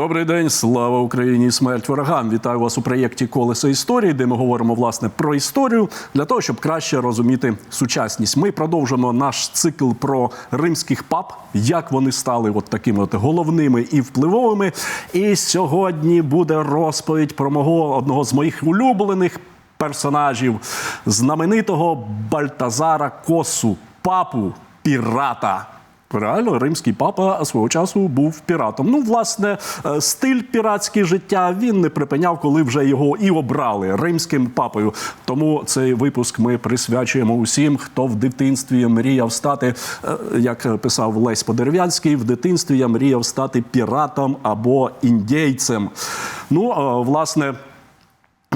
Добрий день, слава Україні, смерть ворогам. Вітаю вас у проєкті Колесо історії, де ми говоримо власне про історію для того, щоб краще розуміти сучасність. Ми продовжимо наш цикл про римських пап, як вони стали от такими от головними і впливовими. І сьогодні буде розповідь про мого одного з моїх улюблених персонажів, знаменитого Бальтазара Косу, папу пірата. Реально, римський папа свого часу був піратом. Ну, власне, е, стиль піратське життя він не припиняв, коли вже його і обрали римським папою. Тому цей випуск ми присвячуємо усім, хто в дитинстві мріяв стати, е, як писав Лесь Подерев'янський, в дитинстві я мріяв стати піратом або індійцем. Ну, е, власне.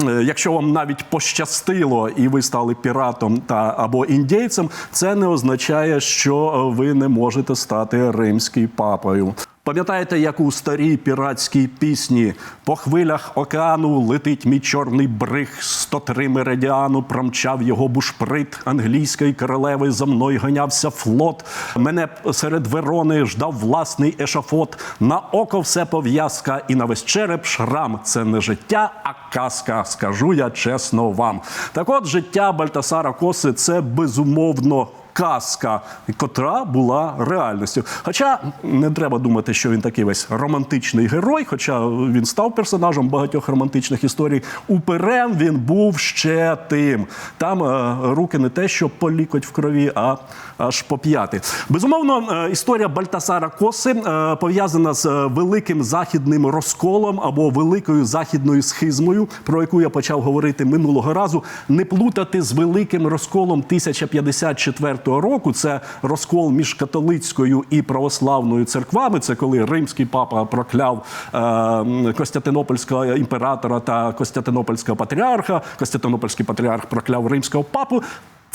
Е, Якщо вам навіть пощастило і ви стали піратом та або індійцем, це не означає, що е, ви не можете стати римським папою. Пам'ятаєте, як у старій піратській пісні по хвилях океану летить мій чорний бриг, 103 меридіану промчав його бушприт англійської королеви. За мною ганявся флот. Мене серед Верони ждав власний ешафот. На око все пов'язка, і на весь череп шрам. Це не життя, а казка. Скажу я чесно вам. Так от життя Бальтасара Коси це безумовно казка, котра була реальністю. Хоча не треба думати, що він такий весь романтичний герой, хоча він став персонажем багатьох романтичних історій. Уперем він був ще тим. Там е, руки не те, що по лікоть в крові, а аж по п'яти. Безумовно, е, історія Бальтасара Коси е, пов'язана з е, великим західним розколом або великою західною схизмою, про яку я почав говорити минулого разу. Не плутати з великим розколом 1054 року. Це розкол між католицькою і православною церквами. Це коли римський папа прокляв е, Костянтинопольського імператора та Костянтинопольського патріарха. Костянтинопольський патріарх прокляв римського папу.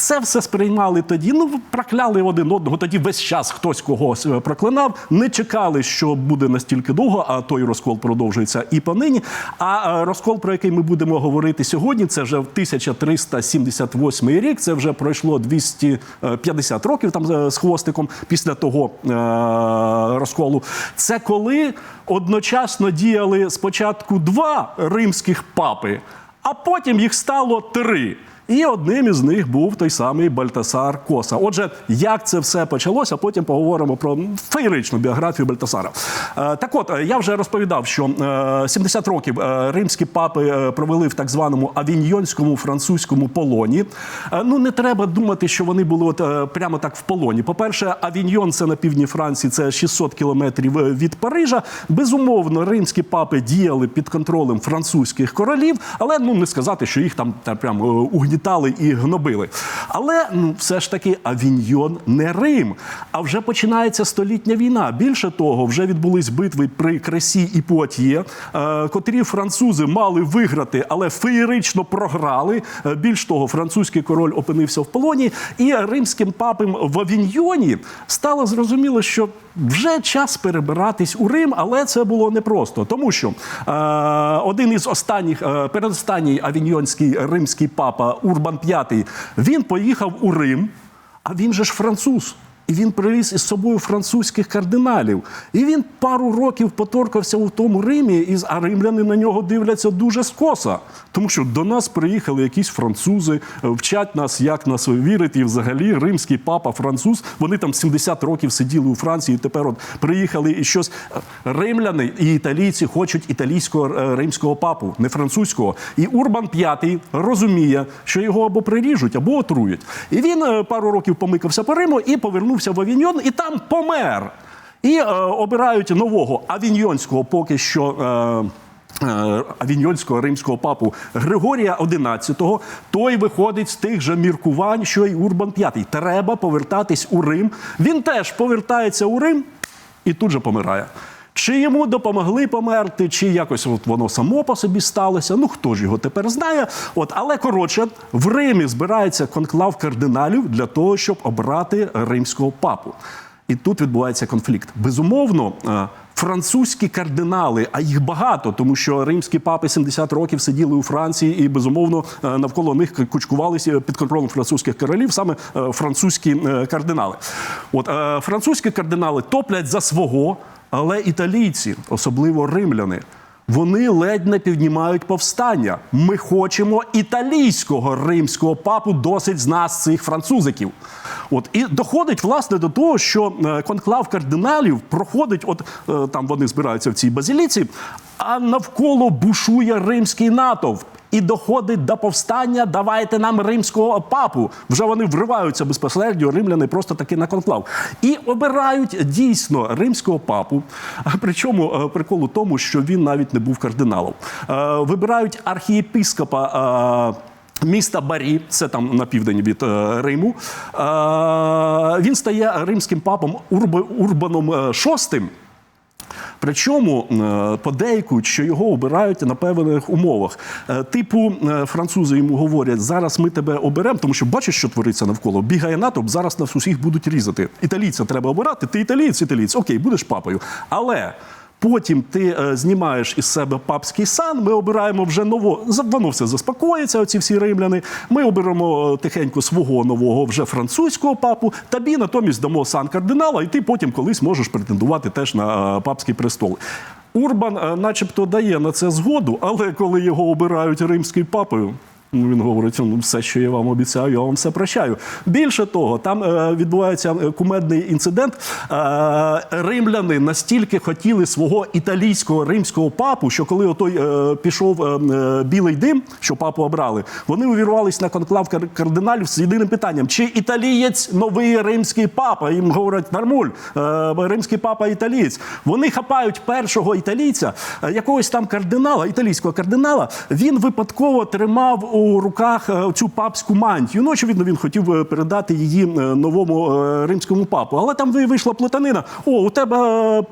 Це все сприймали тоді. Ну прокляли один одного. Тоді весь час хтось когось е, проклинав. Не чекали, що буде настільки довго. А той розкол продовжується і понині. А е, розкол, про який ми будемо говорити сьогодні, це вже в 1378 рік. Це вже пройшло 250 років там е, з хвостиком після того розколу. Це коли одночасно діяли спочатку два римських папи, а потім їх стало три. І одним із них був той самий Бальтасар Коса. Отже, як це все почалося, потім поговоримо про феєричну біографію Бальтасара. Е, Так от, е, я вже розповідав, що е, 70 років е, римські папи провели в так званому авіньйонському французькому полоні. Ну, не треба думати, що вони були от, прямо так в полоні. По-перше, Авіньйон це на півдні Франції, це 600 кілометрів від Парижа. Безумовно, римські папи діяли під контролем французьких королів, але ну не сказати, що їх там та, прям е, угнітали і гнобили. Але ну, все ж таки Авіньйон не Рим. А вже починається столітня війна. Більше того, вже відбулись битви при Кресі і Пуатьє, е, котрі французи мали виграти, але феєрично програли. Е, Більш того, французький король опинився в полоні, і римським папам в Авіньйоні стало зрозуміло, що вже час перебиратись у Рим, але це було непросто, тому що е, один із останніх, е, передостанній авіньйонський римський папа Урбан V, він поїхав у Рим, а він же ж француз. І він привіз із собою французьких кардиналів. І він пару років поторкався у тому Римі, і а римляни на нього дивляться дуже скоса. Тому що до нас приїхали якісь французи, е, вчать нас, як нас вірити. І взагалі римський папа, француз. Вони там 70 років сиділи у Франції. і Тепер от приїхали і щось. Е, Римляни і італійці хочуть італійського е, римського папу, не французького. І Урбан V розуміє, що його або приріжуть, або отрують. І він пару років помикався по Риму і повернувся в Авіньйон, і там помер. І е, обирають нового авіньйонського поки що. Е, е, Авіньйонського римського папу Григорія XI, той виходить з тих же міркувань, що й Урбан V. Треба повертатись у Рим. Він теж повертається у Рим і тут же помирає. Чи йому допомогли померти, чи якось от воно само по собі сталося? Ну хто ж його тепер знає? От, але коротше, в Римі збирається конклав кардиналів для того, щоб обрати римського папу. І тут відбувається конфлікт. Безумовно, е, французькі кардинали, а їх багато, тому що римські папи 70 років сиділи у Франції, і безумовно е, навколо них кучкувалися під контролем французьких королів саме е, французькі е, кардинали. От французькі кардинали топлять за свого, але італійці, особливо римляни. Вони ледь не піднімають повстання. Ми хочемо італійського римського папу, досить з нас цих французиків. От і доходить власне до того, що е, конклав кардиналів проходить, от е, там вони збираються в цій базіліці, а навколо бушує римський натовп. І доходить до повстання. Давайте нам римського папу. Вже вони вриваються безпосередньо римляни просто таки на конклав. І обирають дійсно римського папу. Причому е, прикол у тому, що він навіть не був кардиналом. Вибирають архієпископа. Міста Барі, це там на південь від е, Риму. Е, він стає римським папом Урб- Урбаном VI. Причому е, подейкують, що його обирають на певних умовах. Типу, французи йому говорять: зараз ми тебе оберемо, тому що бачиш, що твориться навколо. Бігає натовп, зараз нас усіх будуть різати. Італійця треба обирати. Ти італієць, італієць, окей, будеш папою. Але. Потім ти е, знімаєш із себе папський сан. Ми обираємо вже ново. Воно все заспокоїться. Оці всі римляни. Ми оберемо е, тихенько свого нового вже французького папу. Тобі натомість дамо сан кардинала, і ти потім колись можеш претендувати теж на е, папський престол. Урбан, е, начебто, дає на це згоду, але коли його обирають римською папою. Ну, Він говорить, ну все, що я вам обіцяю, я вам все прощаю. Більше того, там е, відбувається е, кумедний інцидент. Е, римляни настільки хотіли свого італійського римського папу, що коли отой е, пішов е, е, білий дим, що папу обрали, вони увірвались на конклав кардиналів з єдиним питанням: чи італієць новий римський папа? Їм говорять, нормуль, е, римський папа італієць. Вони хапають першого італійця, е, якогось там кардинала, італійського кардинала. Він випадково тримав у руках е, цю папську мантію. Ну, очевидно, він хотів е, передати її е, новому римському папу. Але там ви- вийшла плутанина. О, у тебе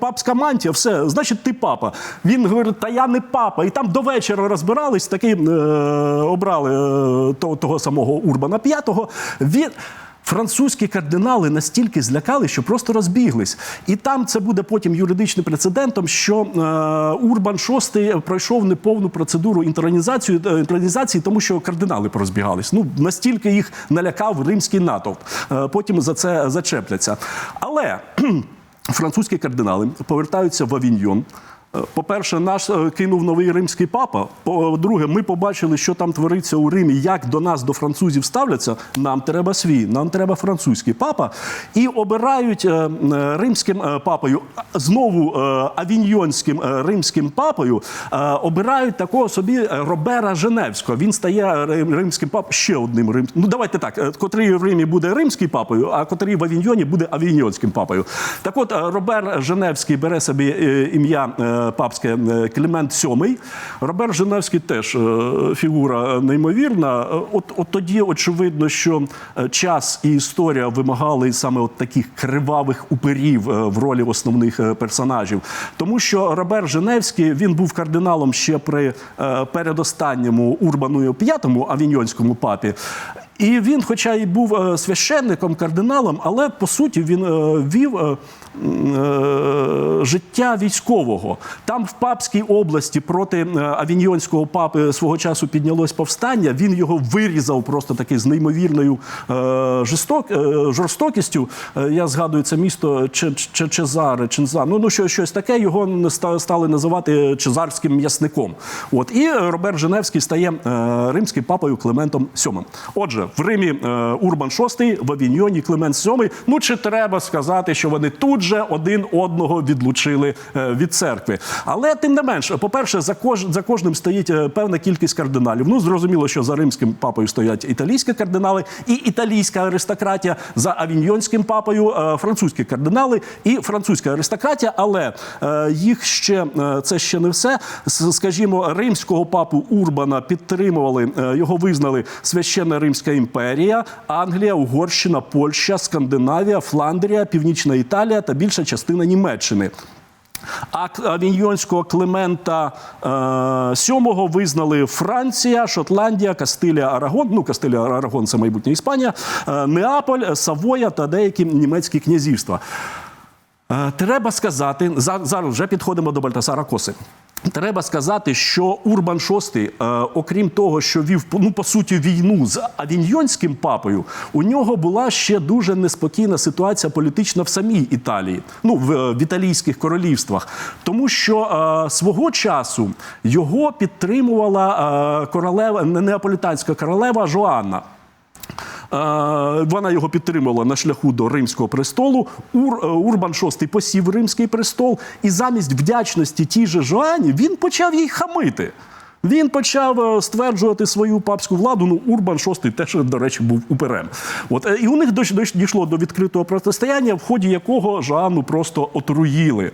папська мантія, все, значить, ти папа. Він говорить, та я не папа. І там до вечора розбирались, таки обрали того, того самого Урбана П'ятого. Він. Французькі кардинали настільки злякали, що просто розбіглись. І там це буде потім юридичним прецедентом, що е, Урбан VI пройшов неповну процедуру інтронізації, е, інтронізації, тому що кардинали порозбігались. Ну настільки їх налякав римський натовп. Е, потім за це зачепляться. Але французькі кардинали повертаються в Авіньйон. Е, По-перше, наш е, кинув новий римський папа. По-друге, ми побачили, що там твориться у Римі, як до нас, до французів ставляться. Нам треба свій, нам треба французький папа. І обирають е, е, римським е, папою, знову е, авіньйонським е, римським папою, е, обирають такого собі Робера Женевського. Він стає римським папою ще одним римським. Ну давайте так, е, котрий в Римі буде римський папою, а котрий в Авіньйоні буде авіньйонським папою. Так от е, Робер Женевський бере собі е, ім'я е, папське е, Клімент VII. Робер Женевський теж е, фігура неймовірна. Е, От, от тоді очевидно, що час і історія вимагали саме от таких кривавих уперів в ролі основних персонажів. Тому що Робер Женевський він був кардиналом ще при передостанньому Урбану V, авіньйонському папі. І він, хоча і був е, священником, кардиналом, але по суті він е, вів е, життя військового. Там в Папській області проти авіньйонського папи свого часу піднялось повстання. Він його вирізав просто таки з неймовірною жорстокістю. Я згадую це місто Че- Че- Чезаре, Ченза. Ну, ну що, щось таке. Його стали називати чезарським м'ясником. От і Роберт Женевський стає римським папою Климентом VII. Отже, в Римі е, Урбан VI, в Авіньйоні Климент VII. Ну чи треба сказати, що вони тут же один одного відлучили е, від церкви? Але тим не менш, по-перше, за, кож, за кожним стоїть е, певна кількість кардиналів. Ну зрозуміло, що за римським папою стоять італійські кардинали і італійська аристократія, за авіньйонським папою французькі кардинали і французька аристократія. Але їх ще це ще не все. Скажімо, римського папу Урбана підтримували, його визнали священна Римська імперія, Англія, Угорщина, Польща, Скандинавія, Фландрія, Північна Італія та більша частина Німеччини. А к- авіньйонського Климента е, VII визнали Франція, Шотландія, Кастилія, Арагон. Ну, Кастилія, Арагон це майбутня Іспанія, е, Неаполь, Савоя та деякі німецькі князівства. Е, Треба сказати, зараз вже підходимо до Бальтасара Коси. Треба сказати, що Урбан VI, е, окрім того, що вів ну, по суті війну з авіньйонським папою, у нього була ще дуже неспокійна ситуація політична в самій Італії, ну в, е, в італійських королівствах, тому що е, свого часу його підтримувала е, королева не- неаполітанська королева Жоанна. Е, Вона його підтримала на шляху до римського престолу. Ур, е, Урбан VI посів римський престол, і замість вдячності тій же Жоані він почав їй хамити. Він почав е, стверджувати свою папську владу. Ну, Урбан VI теж, до речі, був уперем. От е, і у них дійшло до відкритого протистояння, в ході якого Жоанну просто отруїли.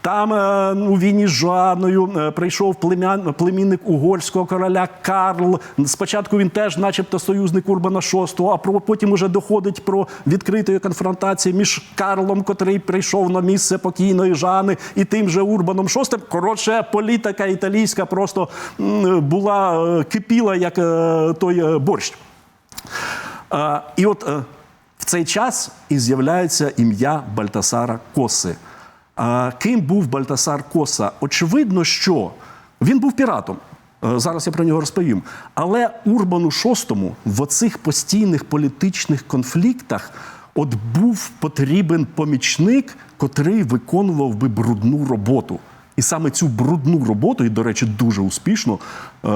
Там е, у війні з Жоанною е, прийшов племян, племінник угорського короля Карл. Спочатку він теж, начебто, союзник Урбана VI, а про потім уже доходить про відкритої конфронтації між Карлом, котрий прийшов на місце покійної Жани, і тим же Урбаном VI. Коротше, політика італійська просто була е, кипіла, як е, той е, борщ. І от в цей час і з'являється ім'я Бальтасара Коси. Ким був Бальтасар Коса? Очевидно, що він був піратом. Зараз я про нього розповім. Але Урбану VI в оцих постійних політичних конфліктах от був потрібен помічник, котрий виконував би брудну роботу. І саме цю брудну роботу, і, до речі, дуже успішно е,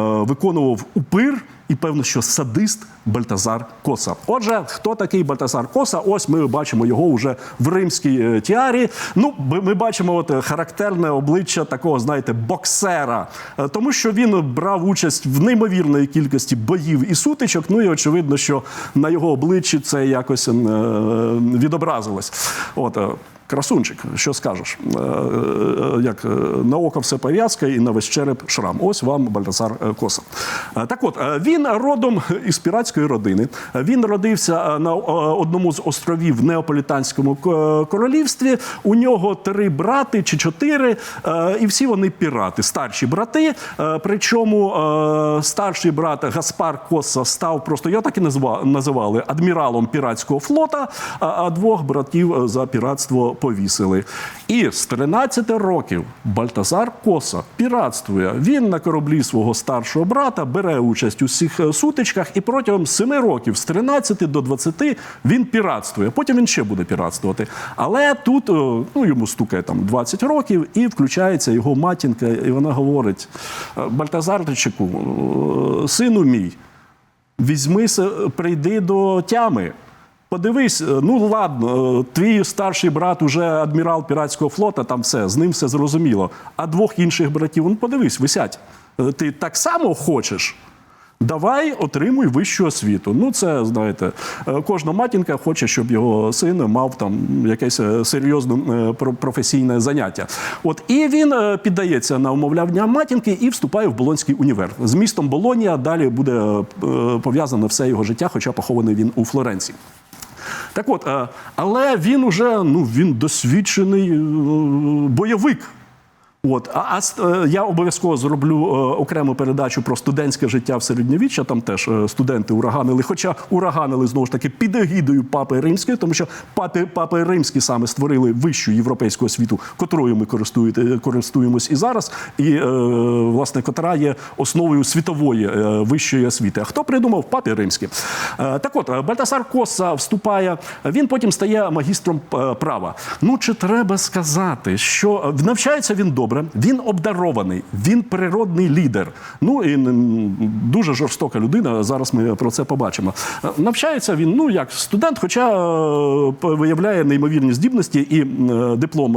виконував упир і певно, що садист Бальтазар Коса. Отже, хто такий Бальтазар Коса? Ось ми бачимо його вже в римській е, тіарі. Ну, ми бачимо от характерне обличчя такого, знаєте, боксера, Е, тому що він брав участь в неймовірної кількості боїв і сутичок. Ну і очевидно, що на його обличчі це якось відобразилось. От. Красунчик, що скажеш? Е, е, Як е, на око все пов'язка і на весь череп шрам. Ось вам Бальтасар Коса. Так от, він родом із піратської родини. Він родився на одному з островів в Неаполітанському королівстві. У нього три брати чи чотири, і всі вони пірати, старші брати. Причому старший брат Гаспар Коса став просто його так і називали адміралом піратського флота, а двох братів за піратство повісили. І з 13 років Бальтазар Коса піратствує. Він на кораблі свого старшого брата бере участь у всіх е, сутичках, і протягом 7 років, з 13 до 20, він піратствує. Потім він ще буде піратствувати. Але тут е, ну, йому стукає там 20 років, і включається його матінка, і вона говорить: «Е, Бальтазарчику, сину мій. Візьми, прийди до тями. Подивись, е, ну ладно, е, твій старший брат уже адмірал піратського флота, там все, з ним все зрозуміло. А двох інших братів, ну подивись, висять. Е, Ти так само хочеш? Давай отримуй вищу освіту. Ну, це знаєте, кожна матінка хоче, щоб його син мав там якесь серйозне професійне заняття. От і він піддається на умовляння матінки і вступає в Болонський універ. З містом Болонія далі буде пов'язане все його життя, хоча похований він у Флоренції. Так от, е, але він уже ну, він досвідчений е, бойовик. От, а, а е, я обов'язково зроблю е, окрему передачу про студентське життя в середньовіччя. Там теж е, студенти ураганили, хоча ураганили знову ж таки під егідою папи римської, тому що папи, папи римські саме створили вищу європейську освіту, котрою ми користуємось і зараз, і власне котра є основою світової вищої освіти. А хто придумав папі римські? Так от Бальтасар Коса вступає. Він потім стає магістром права. Ну чи треба сказати, що навчається він добре, він обдарований, він природний лідер. Ну і дуже жорстока людина. Зараз ми про це побачимо. Е, Навчається він, ну як студент, хоча е, виявляє неймовірні здібності, і е, диплом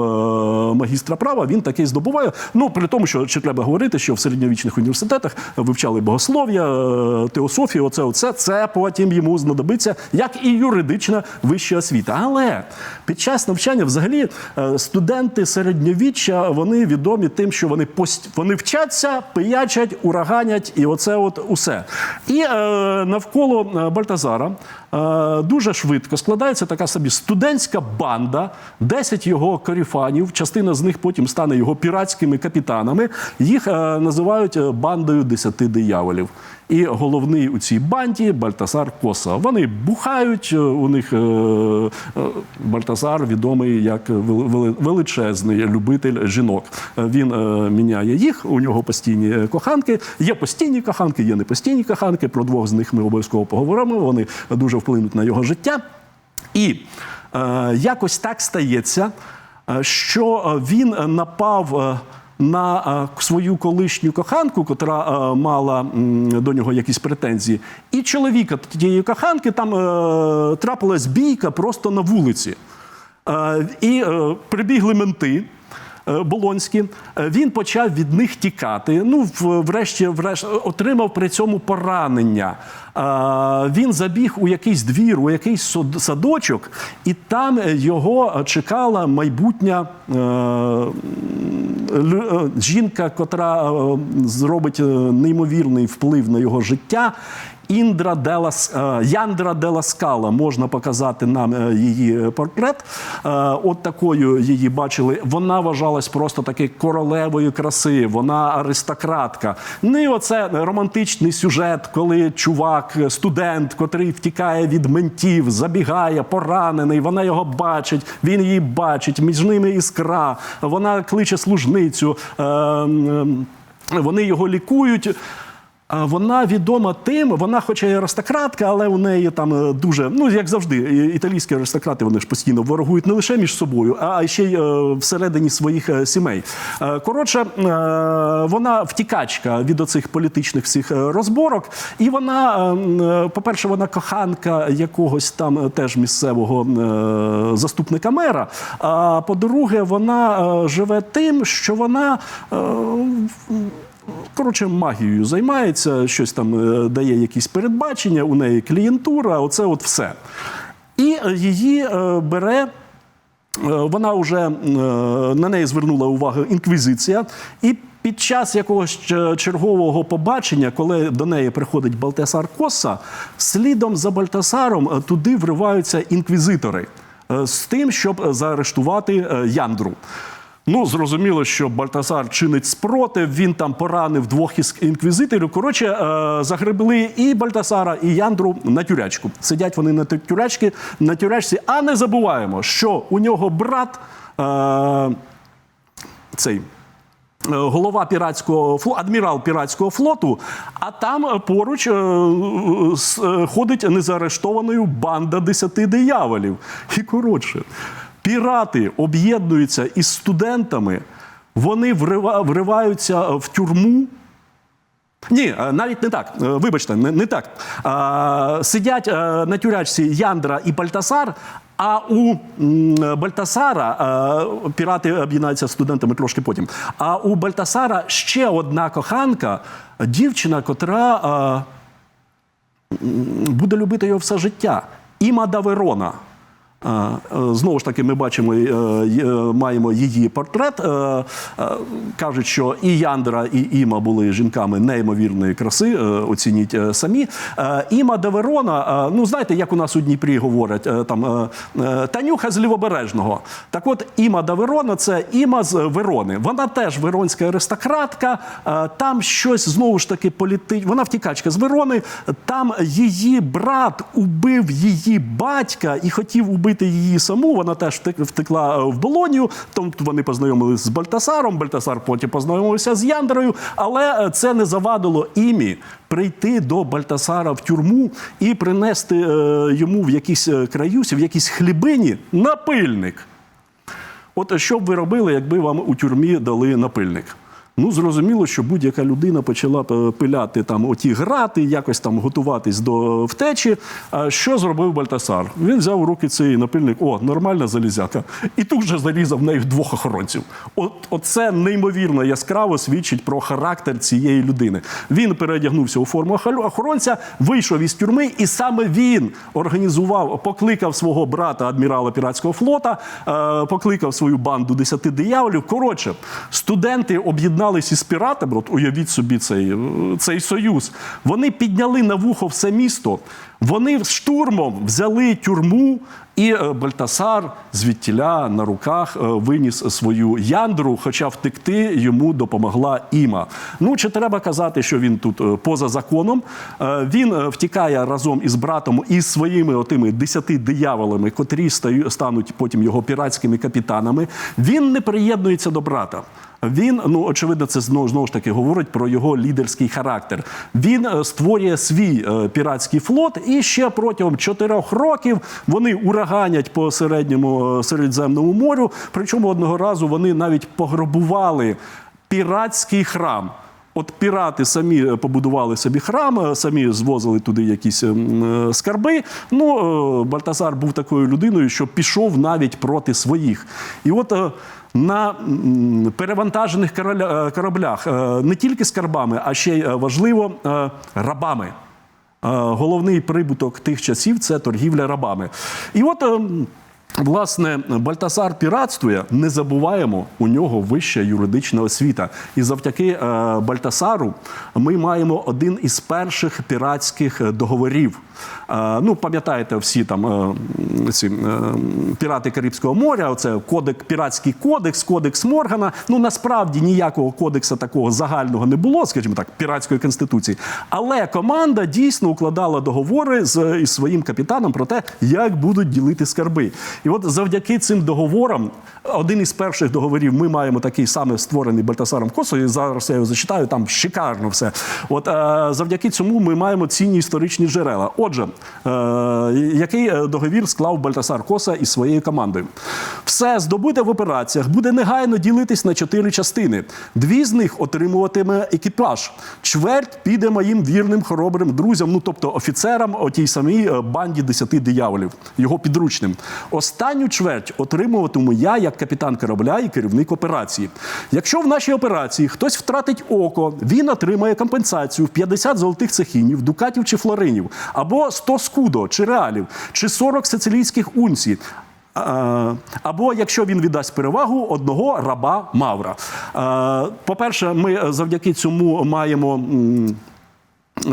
магістра права він такий здобуває. Ну при тому, що чи треба говорити, що в середньовічних університетах вивчали богослов'я, теософію. Оце, оце це потім йому знадобиться, як і юридична вища освіта. Але під час навчання, взагалі, студенти середньовіччя вони відомі тим, що вони пост... вони вчаться, пиячать, ураганять, і оце от усе. І е, навколо е, Бальтазара е, дуже швидко складається така собі студентська банда, 10 його коріфанів, частина з них потім стане його піратськими капітанами. Їх е, називають е, бандою десяти дияволів. І головний у цій банді Бальтасар Коса. Вони бухають. е, У них Бальтасар відомий як вели- вели- величезний любитель жінок. Він е, міняє їх. У нього постійні е, коханки. Є постійні коханки, є непостійні коханки. Про двох з них ми обов'язково поговоримо. Вони дуже вплинуть на його життя. І е, якось так стається, е, що він напав. На свою колишню коханку, котра мала до нього якісь претензії, і чоловіка тієї коханки там трапилась бійка просто на вулиці. І прибігли менти. Е, Болонські, Е, він почав від них тікати. Ну, в- врешті, врешті отримав при цьому поранення. Е, Він забіг у якийсь двір, у якийсь садочок, і там його чекала майбутня жінка, котра зробить неймовірний вплив на його життя. Індра Делас е, Яндра Деласкала можна показати нам е, її портрет. Е, От такою її бачили. Вона вважалась просто таки королевою краси. Вона аристократка. Ну і оце романтичний сюжет, коли чувак, студент, котрий втікає від ментів, забігає, поранений. Вона його бачить, він її бачить. Між ними іскра. Вона кличе служницю. е, Вони його лікують. Вона відома тим, вона, хоча й аристократка, але у неї там е, дуже, ну як завжди, італійські аристократи вони ж постійно ворогують не лише між собою, а ще й е, всередині своїх е, сімей. Коротше, вона втікачка від оцих політичних всіх розборок, і вона, по-перше, вона коханка якогось там теж місцевого заступника мера. А по-друге, вона живе тим, що вона. Коротше, магією займається, щось там е, дає якісь передбачення, у неї клієнтура, оце от все. І її е, бере. е, Вона вже на неї звернула увагу інквізиція, і під час якогось чергового побачення, коли до неї приходить Балтасар Коса, слідом за Бальтасаром е, туди вриваються інквізитори з тим, щоб заарештувати Яндру. Ну, зрозуміло, що Бальтазар чинить спротив, він там поранив двох із інквізиторів. Коротше, е, загребли і Бальтасара, і Яндру на тюрячку. Сидять вони на тю- тюрячці, на тюрячці, а не забуваємо, що у нього брат е, цей. е, Голова піратського флоту, адмірал піратського флоту, а там поруч е, ходить незаарештованою банда десяти дияволів. І коротше, пірати об'єднуються із студентами, вони вриваються в тюрму. Ні, е, навіть не так. Е, Вибачте, не, не так. Сидять е, на тюрячці Яндра і Бальтасар. А у Бальтасара е, пірати об'єднаються студентами трошки потім. А у Бальтасара ще одна коханка, дівчина, котра е, буде любити його все життя. Іма да Верона. Е, е, Знову ж таки, ми бачимо, е, е, маємо її портрет. Е, е, Кажуть, що і Яндра, і Іма були жінками неймовірної краси. е, Оцініть е, самі. Е, Іма де Верона, е, ну знаєте, як у нас у Дніпрі говорять, е, там е, е, Танюха з Лівобережного. Так от Іма де Верона це Іма з Верони. Вона теж веронська аристократка. е, Там щось знову ж таки політи... Вона втікачка з Верони. Там її брат убив її батька і хотів убити її саму. Вона теж втекла е, в Болонію. Тобто вони познайомилися з Бальтасаром. Бальтасар потім познайомився з Яндрою. Але е, це не завадило імі прийти до Бальтасара в тюрму і принести е, йому в якійсь е, краюсі, в якійсь хлібині напильник. От що б ви робили, якби вам у тюрмі дали напильник? Ну, зрозуміло, що будь-яка людина почала е, пиляти там оті грати, якось там готуватись до втечі. А що зробив Бальтасар? Він взяв у руки цей напильник, о, нормальна залізяка, і тут же зарізав в неї двох охоронців. От, оце неймовірно яскраво свідчить про характер цієї людини. Він переодягнувся у форму охоронця, вийшов із тюрми, і саме він організував, покликав свого брата адмірала піратського флота, е, покликав свою банду десяти дияволів. Коротше, студенти об'єдналися із піратами. От уявіть собі цей, е, цей союз. Вони підняли на вухо все місто. Вони штурмом взяли тюрму І е, Бальтасар звідтіля на руках е, виніс свою яндру, хоча втекти йому допомогла іма. Ну чи треба казати, що він тут поза законом? Він втікає разом із братом і своїми отими десяти дияволами, котрі стануть потім його піратськими капітанами. Він не приєднується до брата. Він, ну очевидно, це знову, знову ж таки говорить про його лідерський характер. Він е, створює свій е, піратський флот, і ще протягом чотирьох років вони ураганять по середньому е, Середземному морю. Причому одного разу вони навіть пограбували піратський храм. От пірати самі е, побудували собі храм, е, самі звозили туди якісь ем, е, скарби. Ну, Бальтазар був такою людиною, що пішов навіть проти своїх. І от на перевантажених кораблях не тільки скарбами, а ще й важливо рабами. Головний прибуток тих часів це торгівля рабами. І от. Власне, Бальтасар піратствує, не забуваємо, у нього вища юридична освіта. І завдяки е, Бальтасару ми маємо один із перших піратських е, договорів. Е, ну, пам'ятаєте, всі там ці, пірати Карибського моря, оце кодек, піратський кодекс, кодекс Моргана. Ну насправді ніякого кодекса такого загального не було, скажімо так, піратської конституції. Але команда дійсно укладала договори з із своїм капітаном про те, як будуть ділити скарби. І от завдяки цим договорам, один із перших договорів, ми маємо такий саме створений Бальтасаром Косою. Зараз я його зачитаю, там шикарно все. От е, завдяки цьому ми маємо цінні історичні джерела. Отже, е, який е, договір склав Бальтасар Коса із своєю командою? Все здобуте в операціях буде негайно ділитись на чотири частини. Дві з них отримуватиме екіпаж. Чверть піде моїм вірним хоробрим друзям, ну тобто офіцерам, отій самій банді десяти дияволів, його підручним. Останню чверть отримуватиму я як капітан корабля і керівник операції. Якщо в нашій операції хтось втратить око, він отримає компенсацію в 50 золотих цехінів, дукатів чи флоринів, або 100 скудо чи реалів, чи 40 сицилійських унцій. Або якщо він віддасть перевагу одного раба Мавра. По-перше, ми завдяки цьому маємо.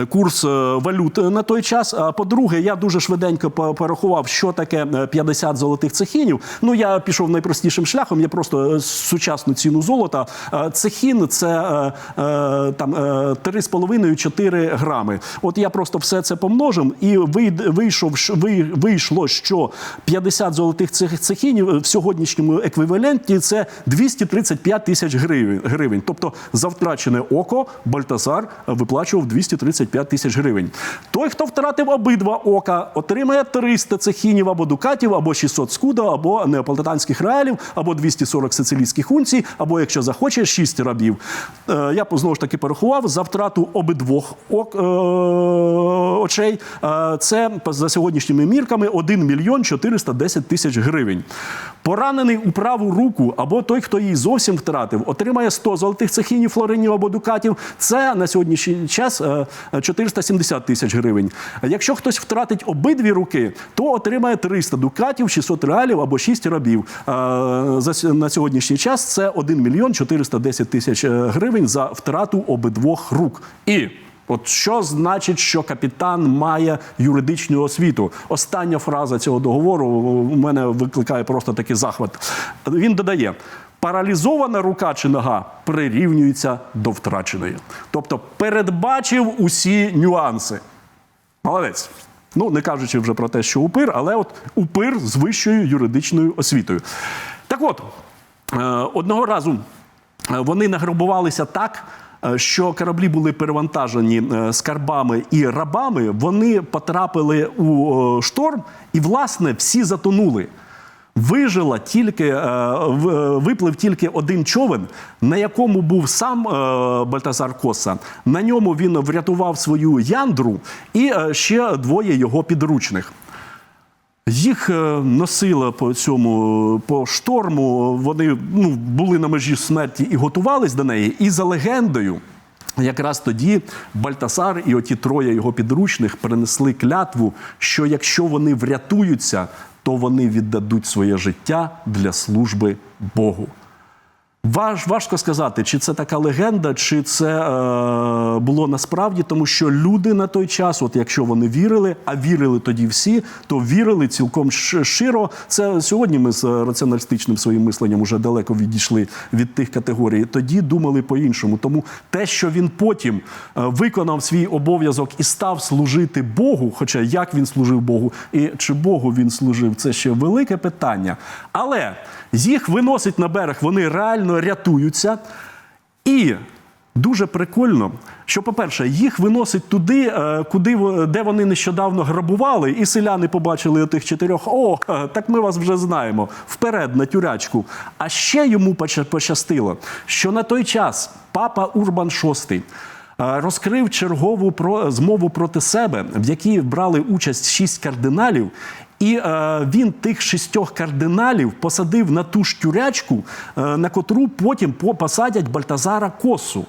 Курс е, валют на той час. А по-друге, я дуже швиденько по- порахував, що таке е, 50 золотих цехінів. Ну я пішов найпростішим шляхом. Я просто е, сучасну ціну золота. Е, Цехін це е, е, там е, 3,5-4 грами. От я просто все це помножив і вийшов вийшло, що 50 золотих цех- цехінів в сьогоднішньому еквіваленті це 235 тисяч гривень. Тобто за втрачене око Бальтазар виплачував 235 тисяч гривень. Той, хто втратив обидва ока, отримає 300 цехінів або дукатів, або 600 скуда, або неаполітанських реалів, або 240 сицилійських унцій, або, якщо захоче, 6 рабів. Е, Я знову ж таки порахував за втрату обидвох ок, е, очей. Е, Це за сьогоднішніми мірками 1 мільйон 410 тисяч гривень. Поранений у праву руку або той, хто її зовсім втратив, отримає 100 золотих цехінів, флоринів або дукатів. Це на сьогоднішній час е, 470 тисяч гривень. Якщо хтось втратить обидві руки, то отримає 300 дукатів, 600 реалів або 6 рабів. Е, На сьогоднішній час це 1 мільйон 410 тисяч е, гривень за втрату обидвох рук. І От що значить, що капітан має юридичну освіту? Остання фраза цього договору у мене викликає просто такий захват. Він додає: паралізована рука чи нога прирівнюється до втраченої. Тобто передбачив усі нюанси. Молодець. Ну, не кажучи вже про те, що упир, але от упир з вищою юридичною освітою. Так от, е, одного разу е, вони награбувалися так. е, Що кораблі були перевантажені скарбами і рабами, вони потрапили у шторм, і, власне, всі затонули. Вижила тільки е, виплив тільки один човен, на якому був сам е, Бальтазар Коса. На ньому він врятував свою яндру і е, ще двоє його підручних. Їх носило по цьому по шторму. Вони ну, були на межі смерті і готувались до неї. І за легендою, якраз тоді Бальтасар і оті троє його підручних принесли клятву, що якщо вони врятуються, то вони віддадуть своє життя для служби Богу. Важ, важко сказати, чи це така легенда, чи це е, було насправді, тому що люди на той час, от якщо вони вірили, а вірили тоді всі, то вірили цілком щиро. Це сьогодні ми з раціоналістичним своїм мисленням вже далеко відійшли від тих категорій. Тоді думали по-іншому. Тому те, що він потім е, виконав свій обов'язок і став служити Богу, хоча як він служив Богу і чи Богу він служив, це ще велике питання. Але їх виносить на берег, вони реально рятуються. І дуже прикольно, що, по-перше, їх виносить туди, е, куди де вони нещодавно грабували, і селяни побачили тих чотирьох. О, так ми вас вже знаємо. Вперед на тюрячку. А ще йому пощастило, що на той час папа Урбан VI е, розкрив чергову змову проти себе, в якій брали участь шість кардиналів. І е, він тих шістьох кардиналів посадив на ту ж тюрячку, е, на котру потім по- посадять Бальтазара Косу.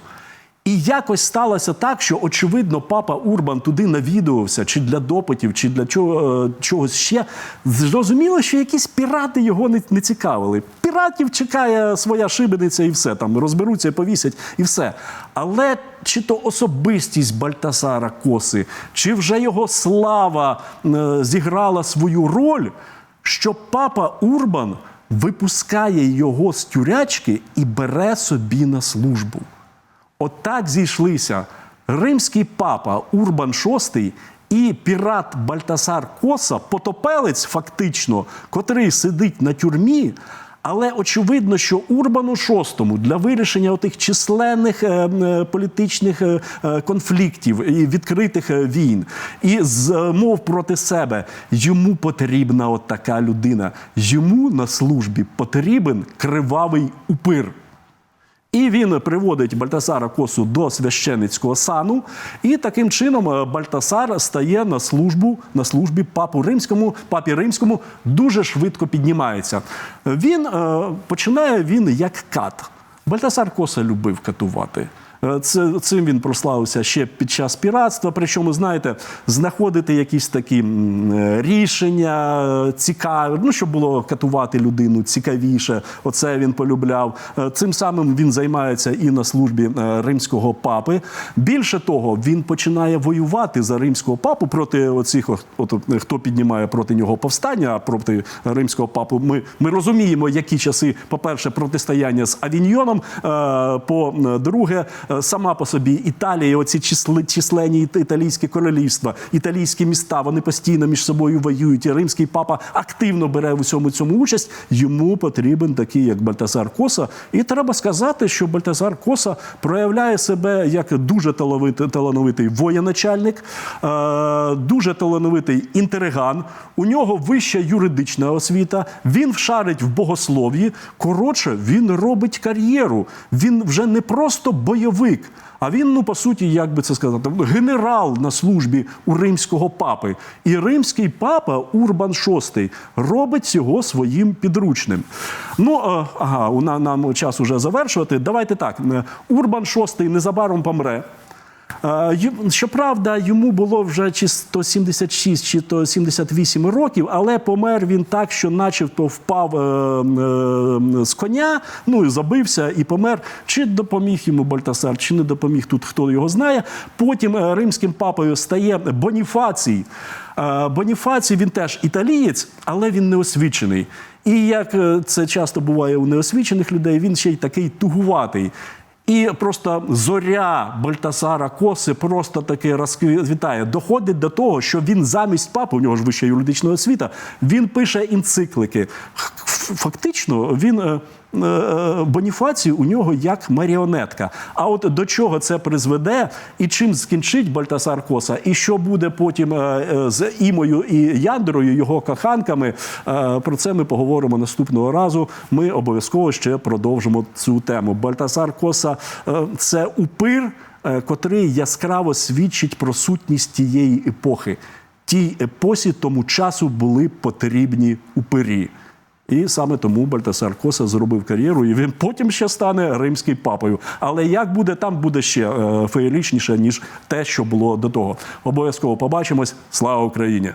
І якось сталося так, що очевидно папа Урбан туди навідувався, чи для допитів, чи для чого, е, чогось ще. Зрозуміло, що якісь пірати його не, не цікавили. Піратів чекає своя шибениця і все там розберуться, повісять і все. Але чи то особистість Бальтасара Коси, чи вже його слава е, зіграла свою роль, що папа Урбан випускає його з тюрячки і бере собі на службу. Отак зійшлися римський папа Урбан VI і пірат Бальтасар Коса, потопелець, фактично, котрий сидить на тюрмі. Але очевидно, що Урбану VI для вирішення отих численних е, е, політичних е, конфліктів і відкритих війн і змов проти себе йому потрібна от така людина. Йому на службі потрібен кривавий упир. І він приводить Бальтасара Косу до священицького сану, і таким чином е, Бальтасар стає на службу на службі папу римському, папі римському дуже швидко піднімається. Він е, починає він як кат. Бальтасар Коса любив катувати. Е, Це, цим він прославився ще під час піратства. Причому, знаєте, знаходити якісь такі е, рішення е, цікаві, ну, щоб було катувати людину цікавіше. Оце він полюбляв. Цим самим він займається і на службі римського папи. Більше того, він починає воювати за римського папу проти оцих, от, хто піднімає проти нього повстання, проти римського папу. Ми, ми розуміємо, які часи, по-перше, протистояння з Авіньйоном, е, по-друге, е, сама по собі Італія, оці числи, численні іт- італійські королівства, італійські міста, вони постійно між собою воюють. І римський папа активно бере в усьому цьому участь. Йому потрібен такий, як Бальтазар Коса. І треба сказати, що Бальтазар Коса проявляє себе як дуже талановитий, воєначальник, е, дуже талановитий інтриган. У нього вища юридична освіта. Він вшарить в богослов'ї. Коротше, він робить кар'єру. Він вже не просто бойовик. А він, ну по суті, як би це сказати, генерал на службі у римського папи. І римський папа Урбан VI робить цього своїм підручним. Ну, е, ага, у на- нам час уже завершувати. Давайте так. Е, Урбан VI незабаром помре. Щоправда, йому було вже чи 176, чи то 78 років, але помер він так, що начебто впав е, е, з коня, ну і забився і помер. Чи допоміг йому Бальтасар, чи не допоміг тут, хто його знає. Потім е, римським папою стає Боніфацій. Боніфацій він теж італієць, але він неосвічений. І як це часто буває у неосвічених людей, він ще й такий тугуватий. І просто зоря Бальтасара Коси просто таки розквітає. Доходить до того, що він замість папи, у нього ж вища юридична освіта, він пише енциклики. Фактично, він е, Боніфацій у нього як маріонетка. А от до чого це призведе, і чим скінчить Бальтасар Коса, і що буде потім е, е, з Імою і Яндрою, його коханками, е, про це ми поговоримо наступного разу. Ми обов'язково ще продовжимо цю тему. Бальтасар Коса е, це упир, е, котрий яскраво свідчить про сутність тієї епохи. Тій епосі тому часу були потрібні упирі. І саме тому Бальтасар Коса зробив кар'єру, і він потім ще стане римським папою. Але як буде там, буде ще е, феєричніше, ніж те, що було до того. Обов'язково побачимось. Слава Україні!